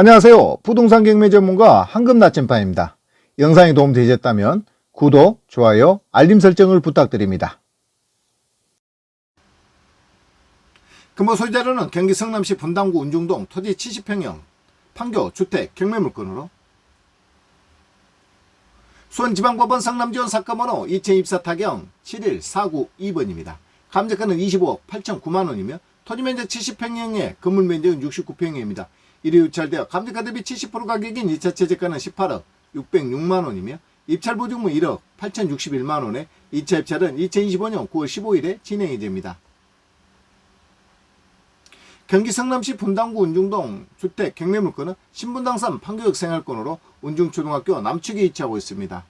안녕하세요. 부동산 경매 전문가 황금 나침반입니다. 영상이 도움되셨다면 구독, 좋아요, 알림 설정을 부탁드립니다. 금보 소유자료는 경기 성남시 분당구 운중동 토지 70평형 판교 주택 경매 물건으로 수원지방법원 성남지원 사건번호 2024 타경 71492번입니다. 감정가는 25억 8,009만원이며 토지 면적 70평형에 건물 면적은 69평형입니다. 이리 유찰되어 감정가 대비 70% 가격인 2차 최저가는 18억 606만원이며 입찰 보증금 1억 8,061만원에 2차 입찰은 2025년 9월 15일에 진행이 됩니다. 경기 성남시 분당구 운중동 주택 경매 물건은 신분당산 판교역 생활권으로 운중초등학교 남측에 위치하고 있습니다.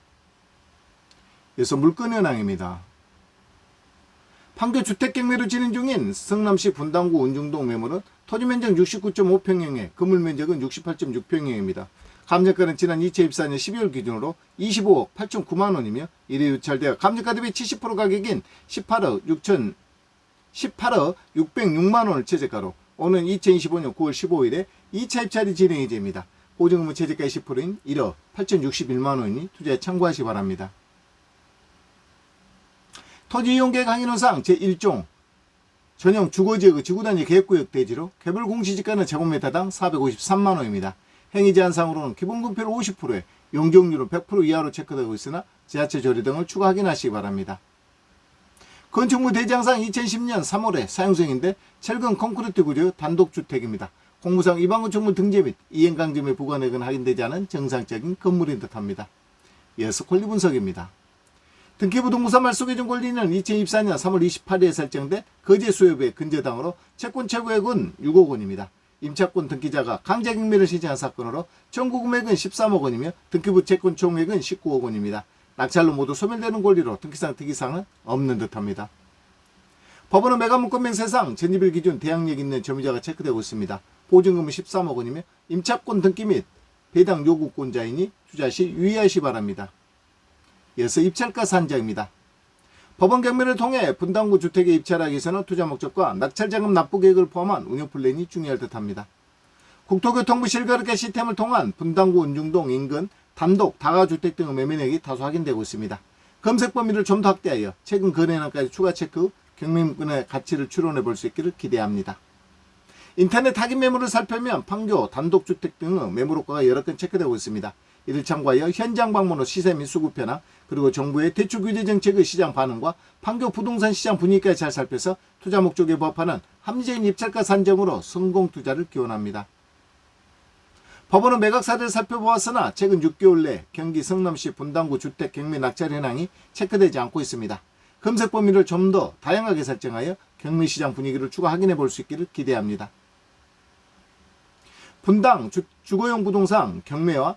이어서 물건 현황입니다. 판교 주택 경매로 진행 중인 성남시 분당구 운중동 매물은 토지 면적 69.5평형에 건물 면적은 68.6평형입니다. 감정가는 지난 2024년 12월 기준으로 25억 8,009만 원이며 이래 유찰되어 감정가 대비 70% 가격인 18억 6천 18억 606만 원을 최저가로 오는 2025년 9월 15일에 2차 입찰이 진행이 됩니다. 보증금은 최저가 20%인 1억 8,061만 원이니 투자에 참고하시 기 바랍니다. 토지 이용계획 항인원상 제1종 전용 주거지역 지구단위 계획구역 대지로 개별 공시지가는 제곱미터당 453만 원입니다. 행위 제한상으로는 기본금표를 50%에 용적률은 100% 이하로 체크되고 있으나 지하철 조례 등을 추가 확인하시기 바랍니다. 건축물 대장상 2010년 3월에 사용중인데 철근 콘크리트 구조 단독주택입니다. 공무상 일반 건축물 등재 및 이행강점의 부과내근 확인되지 않은 정상적인 건물인 듯합니다. 이어서 권리 분석입니다. 등기부 동부사 말소개정 권리는 2024년 3월 28일에 설정된 거제 수협의 근저당으로 채권 최고액은 6억 원입니다. 임차권 등기자가 강제 경매를 신청한 사건으로 청구 금액은 13억 원이며 등기부 채권 총액은 19억 원입니다. 낙찰로 모두 소멸되는 권리로 등기상 특이사항은 없는 듯합니다. 법원은 매각문건 명 세상 전입일 기준 대항력 있는 점유자가 체크되고 있습니다. 보증금은 13억 원이며 임차권 등기 및 배당 요구권자이니 투자 시 유의하시 바랍니다. 이어서 입찰가 산정입니다. 법원 경매를 통해 분당구 주택에 입찰하기 위해서는 투자 목적과 낙찰자금 납부 계획을 포함한 운영 플랜이 중요할 듯합니다. 국토교통부 실거래가 시스템을 통한 분당구 운중동 인근 단독 다가주택 등의 매매액이 다소 확인되고 있습니다. 검색 범위를 좀 더 확대하여 최근 거래량까지 추가 체크 후 경매물건의 가치를 추론해 볼 수 있기를 기대합니다. 인터넷 타깃 매물을 살펴면 판교, 단독주택 등의 매물 효과가 여러 건 체크되고 있습니다. 이를 참고하여 현장 방문 후 시세 및 수급 변화, 그리고 정부의 대출 규제 정책의 시장 반응과 판교 부동산 시장 분위기까지 잘 살펴서 투자 목적에 부합하는 합리적인 입찰가 산정으로 성공 투자를 기원합니다. 법원은 매각 사례를 살펴보았으나 최근 6개월 내 경기 성남시 분당구 주택 경매 낙찰 현황이 체크되지 않고 있습니다. 검색 범위를 좀 더 다양하게 설정하여 경매 시장 분위기를 추가 확인해 볼 수 있기를 기대합니다. 분당 주, 주거용 부동산 경매와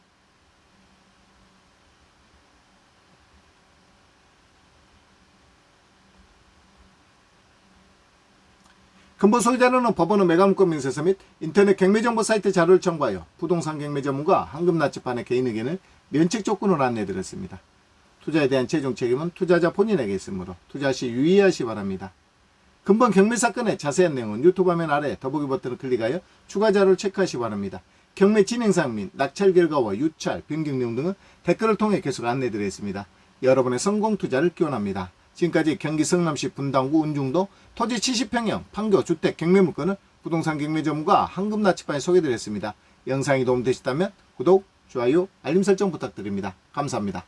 근본 소유자료는 법원의 매각문건 명세서 및 인터넷 경매정보 사이트 자료를 청구하여 부동산 경매 전문가 황금나치판의 개인 의견을 면책 조건으로 안내드렸습니다. 투자에 대한 최종 책임은 투자자 본인에게 있으므로 투자 시 유의하시 바랍니다. 근본 경매 사건의 자세한 내용은 유튜브 화면 아래 더보기 버튼을 클릭하여 추가 자료를 체크하시 기 바랍니다. 경매 진행상 및 낙찰 결과와 유찰, 변경 내용 등은 댓글을 통해 계속 안내드리겠습니다. 여러분의 성공 투자를 기원합니다. 지금까지 경기 성남시 분당구 운중도 토지 70평형 판교 주택 경매 물건을 부동산 경매 전문가 황금나치판에 소개드렸습니다. 영상이 도움되셨다면 구독, 좋아요, 알림 설정 부탁드립니다. 감사합니다.